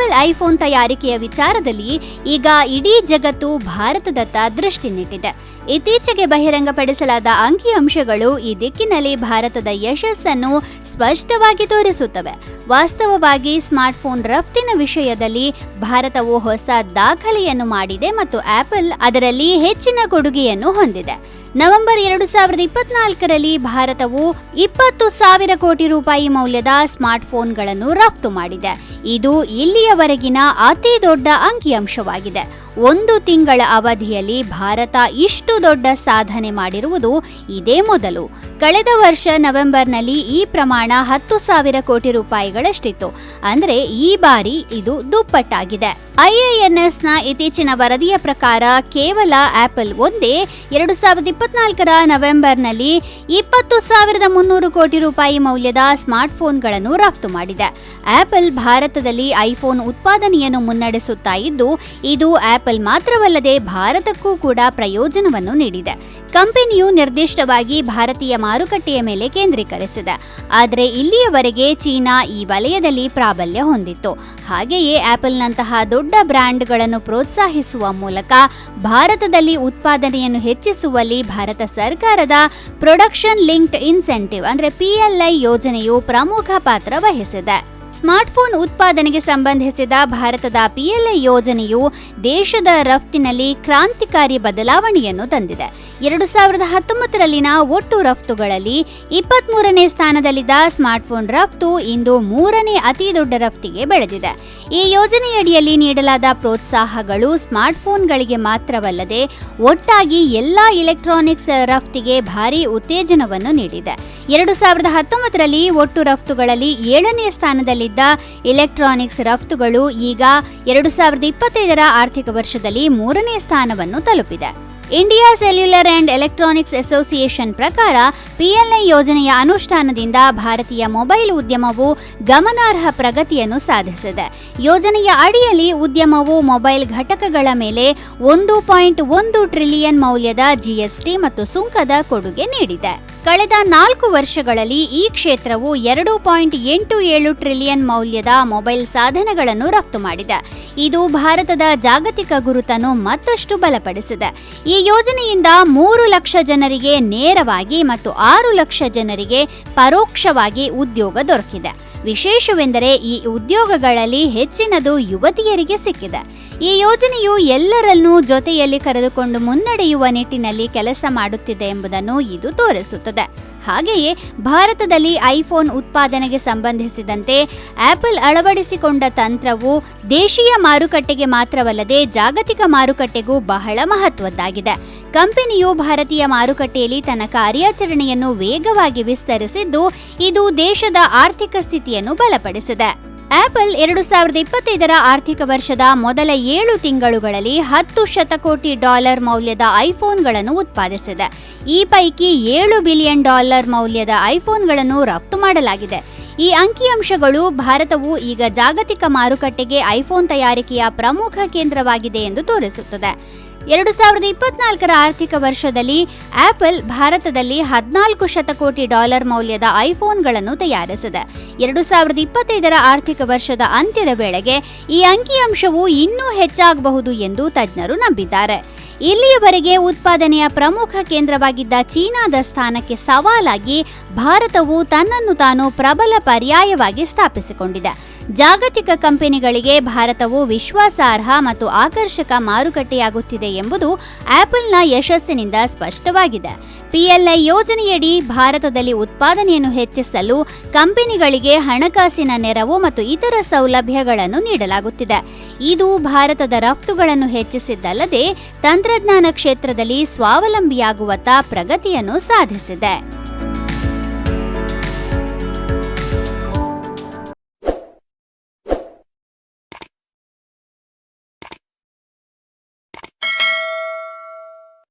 Apple iPhone ತಯಾರಿಕೆಯ ವಿಚಾರದಲ್ಲಿ ಈಗ ಇಡೀ ಜಗತ್ತು ಭಾರತದತ್ತ ದೃಷ್ಟಿ ನೆಟ್ಟಿದೆ ಇತ್ತೀಚೆಗೆ ಬಹಿರಂಗಪಡಿಸಲಾದ ಅಂಕಿಅಂಶಗಳು ಈ ದಿಕ್ಕಿನಲ್ಲಿ ಭಾರತದ ಯಶಸ್ಸನ್ನು ಸ್ಪಷ್ಟವಾಗಿ ತೋರಿಸುತ್ತವೆ. ವಾಸ್ತವವಾಗಿ ಸ್ಮಾರ್ಟ್ಫೋನ್ ರಫ್ತಿನ ವಿಷಯದಲ್ಲಿ ಭಾರತವು ಹೊಸ ದಾಖಲೆಯನ್ನು ಮಾಡಿದೆ ಮತ್ತು ಆಪಲ್ ಅದರಲ್ಲಿ ಹೆಚ್ಚಿನ ಕೊಡುಗೆಯನ್ನು ಹೊಂದಿದೆ. ನವೆಂಬರ್ ಎರಡು ಸಾವಿರದ ಇಪ್ಪತ್ನಾಲ್ಕರಲ್ಲಿ ಭಾರತವು ಇಪ್ಪತ್ತು ಸಾವಿರ ಕೋಟಿ ರೂಪಾಯಿ ಮೌಲ್ಯದ ಸ್ಮಾರ್ಟ್ಫೋನ್ಗಳನ್ನು ರಫ್ತು ಮಾಡಿದೆ. ಇದು ಇಲ್ಲಿಯವರೆಗಿನ ಅತಿ ದೊಡ್ಡ ಅಂಕಿಅಂಶವಾಗಿದೆ. ಒಂದು ತಿಂಗಳ ಅವಧಿಯಲ್ಲಿ ಭಾರತ ಇಷ್ಟು ದೊಡ್ಡ ಸಾಧನೆ ಮಾಡಿರುವುದು ಇದೇ ಮೊದಲು. ಕಳೆದ ವರ್ಷ ನವೆಂಬರ್ನಲ್ಲಿ ಈ ಪ್ರಮಾಣ ಹತ್ತು ಸಾವಿರ ಕೋಟಿ ರೂಪಾಯಿಗಳಷ್ಟಿತ್ತು. ಅಂದರೆ ಈ ಬಾರಿ ಇದು ದುಪ್ಪಟ್ಟಾಗಿದೆ. ಐಎಎನ್ಎಸ್ನ ಇತ್ತೀಚಿನ ವರದಿಯ ಪ್ರಕಾರ ಕೇವಲ ಆಪಲ್ ಒಂದೇ ಎರಡು ಸಾವಿರದ ಇಪ್ಪತ್ನಾಲ್ಕರ ನವೆಂಬರ್ನಲ್ಲಿ ಇಪ್ಪತ್ತು ಸಾವಿರದ ಮುನ್ನೂರು ಕೋಟಿ ರೂಪಾಯಿ ಮೌಲ್ಯದ ಸ್ಮಾರ್ಟ್ಫೋನ್ಗಳನ್ನು ರಫ್ತು ಮಾಡಿದೆ. ಆಪಲ್ ಭಾರತದಲ್ಲಿ ಐಫೋನ್ ಉತ್ಪಾದನೆಯನ್ನು ಮುನ್ನಡೆಸುತ್ತಾ ಇದ್ದು, ಇದು ಆಪಲ್ ಮಾತ್ರವಲ್ಲದೆ ಭಾರತಕ್ಕೂ ಕೂಡ ಪ್ರಯೋಜನವನ್ನು ನೀಡಿದೆ. ಕಂಪನಿಯು ನಿರ್ದಿಷ್ಟವಾಗಿ ಭಾರತೀಯ ಮಾರುಕಟ್ಟೆಯ ಮೇಲೆ ಕೇಂದ್ರೀಕರಿಸಿದೆ. ಆದರೆ ಇಲ್ಲಿಯವರೆಗೆ ಚೀನಾ ಈ ವಲಯದಲ್ಲಿ ಪ್ರಾಬಲ್ಯ ಹೊಂದಿತ್ತು. ಹಾಗೆಯೇ ಆಪಲ್ನಂತಹ ದೊಡ್ಡ ಬ್ರ್ಯಾಂಡ್ಗಳನ್ನು ಪ್ರೋತ್ಸಾಹಿಸುವ ಮೂಲಕ ಭಾರತದಲ್ಲಿ ಉತ್ಪಾದನೆಯನ್ನು ಹೆಚ್ಚಿಸುವಲ್ಲಿ ಭಾರತ ಸರ್ಕಾರದ ಪ್ರೊಡಕ್ಷನ್ ಲಿಂಕ್ಡ್ ಇನ್ಸೆಂಟಿವ್ ಅಂದರೆ ಪಿಎಲ್ಐ ಯೋಜನೆಯು ಪ್ರಮುಖ ಪಾತ್ರ ವಹಿಸಿದೆ. ಸ್ಮಾರ್ಟ್ಫೋನ್ ಉತ್ಪಾದನೆಗೆ ಸಂಬಂಧಿಸಿದ ಭಾರತದ ಪಿಎಲ್ಐ ಯೋಜನೆಯು ದೇಶದ ರಫ್ತಿನಲ್ಲಿ ಕ್ರಾಂತಿಕಾರಿ ಬದಲಾವಣೆಯನ್ನು ತಂದಿದೆ. ಎರಡು ಸಾವಿರದ ಹತ್ತೊಂಬತ್ತರಲ್ಲಿನ ಒಟ್ಟು ರಫ್ತುಗಳಲ್ಲಿ ಇಪ್ಪತ್ಮೂರನೇ ಸ್ಥಾನದಲ್ಲಿದ್ದ ಸ್ಮಾರ್ಟ್ಫೋನ್ ರಫ್ತು ಇಂದು ಮೂರನೇ ಅತಿ ದೊಡ್ಡ ರಫ್ತಿಗೆ ಬೆಳೆದಿದೆ. ಈ ಯೋಜನೆಯಡಿಯಲ್ಲಿ ನೀಡಲಾದ ಪ್ರೋತ್ಸಾಹಗಳು ಸ್ಮಾರ್ಟ್ಫೋನ್ಗಳಿಗೆ ಮಾತ್ರವಲ್ಲದೆ ಒಟ್ಟಾಗಿ ಎಲ್ಲಾ ಎಲೆಕ್ಟ್ರಾನಿಕ್ಸ್ ರಫ್ತಿಗೆ ಭಾರೀ ಉತ್ತೇಜನವನ್ನು ನೀಡಿದೆ. ಎರಡು ಸಾವಿರದ ಹತ್ತೊಂಬತ್ತರಲ್ಲಿ ಒಟ್ಟು ರಫ್ತುಗಳಲ್ಲಿ ಏಳನೇ ಸ್ಥಾನದಲ್ಲಿದ್ದ ಎಲೆಕ್ಟ್ರಾನಿಕ್ಸ್ ರಫ್ತುಗಳು ಈಗ ಎರಡು ಸಾವಿರದ ಇಪ್ಪತ್ತೈದರ ಆರ್ಥಿಕ ವರ್ಷದಲ್ಲಿ ಮೂರನೇ ಸ್ಥಾನವನ್ನು ತಲುಪಿದೆ. India cellular and electronics association ಪ್ರಕಾರ ಪಿಎಲ್ಐ ಯೋಜನೆಯ ಅನುಷ್ಠಾನದಿಂದ ಭಾರತೀಯ ಮೊಬೈಲ್ ಉದ್ಯಮವು ಗಮನಾರ್ಹ ಪ್ರಗತಿಯನ್ನು ಸಾಧಿಸಿದೆ. ಯೋಜನೆಯ ಅಡಿಯಲ್ಲಿ ಉದ್ಯಮವು ಮೊಬೈಲ್ ಘಟಕಗಳ ಮೇಲೆ ಒಂದು ಪಾಯಿಂಟ್ ಒಂದು ಟ್ರಿಲಿಯನ್ ಮೌಲ್ಯದ ಜಿಎಸ್ಟಿ ಮತ್ತು ಸುಂಕದ ಕೊಡುಗೆ ನೀಡಿದೆ. ಕಳೆದ ನಾಲ್ಕು ವರ್ಷಗಳಲ್ಲಿ ಈ ಕ್ಷೇತ್ರವು ಎರಡು ಪಾಯಿಂಟ್ ಎಂಟು ಏಳು ಟ್ರಿಲಿಯನ್ ಮೌಲ್ಯದ ಮೊಬೈಲ್ ಸಾಧನಗಳನ್ನು ರಫ್ತು ಮಾಡಿದೆ. ಇದು ಭಾರತದ ಜಾಗತಿಕ ಗುರುತನ್ನು ಮತ್ತಷ್ಟು ಬಲಪಡಿಸಿದೆ. ಈ ಯೋಜನೆಯಿಂದ ಮೂರು ಲಕ್ಷ ಜನರಿಗೆ ನೇರವಾಗಿ ಮತ್ತು ಆರು ಲಕ್ಷ ಜನರಿಗೆ ಪರೋಕ್ಷವಾಗಿ ಉದ್ಯೋಗ ದೊರಕಿದೆ. ವಿಶೇಷವೆಂದರೆ ಈ ಉದ್ಯೋಗಗಳಲ್ಲಿ ಹೆಚ್ಚಿನದು ಯುವತಿಯರಿಗೆ ಸಿಕ್ಕಿದೆ. ಈ ಯೋಜನೆಯು ಎಲ್ಲರನ್ನೂ ಜೊತೆಯಲ್ಲಿ ಕರೆದುಕೊಂಡು ಮುನ್ನಡೆಯುವ ನಿಟ್ಟಿನಲ್ಲಿ ಕೆಲಸ ಮಾಡುತ್ತಿದೆ ಎಂಬುದನ್ನು ಇದು ತೋರಿಸುತ್ತದೆ. ಹಾಗೆಯೇ ಭಾರತದಲ್ಲಿ ಐಫೋನ್ ಉತ್ಪಾದನೆಗೆ ಸಂಬಂಧಿಸಿದಂತೆ ಆಪಲ್ ಅಳವಡಿಸಿಕೊಂಡ ತಂತ್ರವು ದೇಶೀಯ ಮಾರುಕಟ್ಟೆಗೆ ಮಾತ್ರವಲ್ಲದೆ ಜಾಗತಿಕ ಮಾರುಕಟ್ಟೆಗೂ ಬಹಳ ಮಹತ್ವದ್ದಾಗಿದೆ. ಕಂಪನಿಯು ಭಾರತೀಯ ಮಾರುಕಟ್ಟೆಯಲ್ಲಿ ತನ್ನ ಕಾರ್ಯಾಚರಣೆಯನ್ನು ವೇಗವಾಗಿ ವಿಸ್ತರಿಸಿದ್ದು, ಇದು ದೇಶದ ಆರ್ಥಿಕ ಸ್ಥಿತಿಯನ್ನು ಬಲಪಡಿಸಿದೆ. ಆಪಲ್ ಎರಡು ಸಾವಿರದ ಇಪ್ಪತ್ತೈದರ ಆರ್ಥಿಕ ವರ್ಷದ ಮೊದಲ ಏಳು ತಿಂಗಳುಗಳಲ್ಲಿ ಹತ್ತು ಶತಕೋಟಿ ಡಾಲರ್ ಮೌಲ್ಯದ ಐಫೋನ್ಗಳನ್ನು ಉತ್ಪಾದಿಸಿದೆ. ಈ ಪೈಕಿ ಏಳು ಬಿಲಿಯನ್ ಡಾಲರ್ ಮೌಲ್ಯದ ಐಫೋನ್ಗಳನ್ನು ರಫ್ತು ಮಾಡಲಾಗಿದೆ. ಈ ಅಂಕಿಅಂಶಗಳು ಭಾರತವು ಈಗ ಜಾಗತಿಕ ಮಾರುಕಟ್ಟೆಗೆ ಐಫೋನ್ ತಯಾರಿಕೆಯ ಪ್ರಮುಖ ಕೇಂದ್ರವಾಗಿದೆ ಎಂದು ತೋರಿಸುತ್ತದೆ. ಎರಡು ಸಾವಿರದ ಇಪ್ಪತ್ನಾಲ್ಕರ ಆರ್ಥಿಕ ವರ್ಷದಲ್ಲಿ ಆಪಲ್ ಭಾರತದಲ್ಲಿ ಹದಿನಾಲ್ಕು ಶತಕೋಟಿ ಡಾಲರ್ ಮೌಲ್ಯದ ಐಫೋನ್ಗಳನ್ನು ತಯಾರಿಸಿದೆ. ಎರಡು ಸಾವಿರದ ಇಪ್ಪತ್ತೈದರ ಆರ್ಥಿಕ ವರ್ಷದ ಅಂತ್ಯದ ವೇಳೆಗೆ ಈ ಅಂಕಿಅಂಶವು ಇನ್ನೂ ಹೆಚ್ಚಾಗಬಹುದು ಎಂದು ತಜ್ಞರು ನಂಬಿದ್ದಾರೆ. ಇಲ್ಲಿಯವರೆಗೆ ಉತ್ಪಾದನೆಯ ಪ್ರಮುಖ ಕೇಂದ್ರವಾಗಿದ್ದ ಚೀನಾದ ಸ್ಥಾನಕ್ಕೆ ಸವಾಲಾಗಿ ಭಾರತವು ತನ್ನನ್ನು ತಾನು ಪ್ರಬಲ ಪರ್ಯಾಯವಾಗಿ ಸ್ಥಾಪಿಸಿಕೊಂಡಿದೆ. ಜಾಗತಿಕ ಕಂಪನಿಗಳಿಗೆ ಭಾರತವು ವಿಶ್ವಾಸಾರ್ಹ ಮತ್ತು ಆಕರ್ಷಕ ಮಾರುಕಟ್ಟೆಯಾಗುತ್ತಿದೆ ಎಂಬುದು ಆಪಲ್ನ ಯಶಸ್ಸಿನಿಂದ ಸ್ಪಷ್ಟವಾಗಿದೆ. ಪಿಎಲ್ಐ ಯೋಜನೆಯಡಿ ಭಾರತದಲ್ಲಿ ಉತ್ಪಾದನೆಯನ್ನು ಹೆಚ್ಚಿಸಲು ಕಂಪನಿಗಳಿಗೆ ಹಣಕಾಸಿನ ನೆರವು ಮತ್ತು ಇತರ ಸೌಲಭ್ಯಗಳನ್ನು ನೀಡಲಾಗುತ್ತಿದೆ. ಇದು ಭಾರತದ ರಫ್ತುಗಳನ್ನು ಹೆಚ್ಚಿಸಿದ್ದಲ್ಲದೆ ತಂತ್ರಜ್ಞಾನ ಕ್ಷೇತ್ರದಲ್ಲಿ ಸ್ವಾವಲಂಬಿಯಾಗುವತ್ತ ಪ್ರಗತಿಯನ್ನು ಸಾಧಿಸಿದೆ.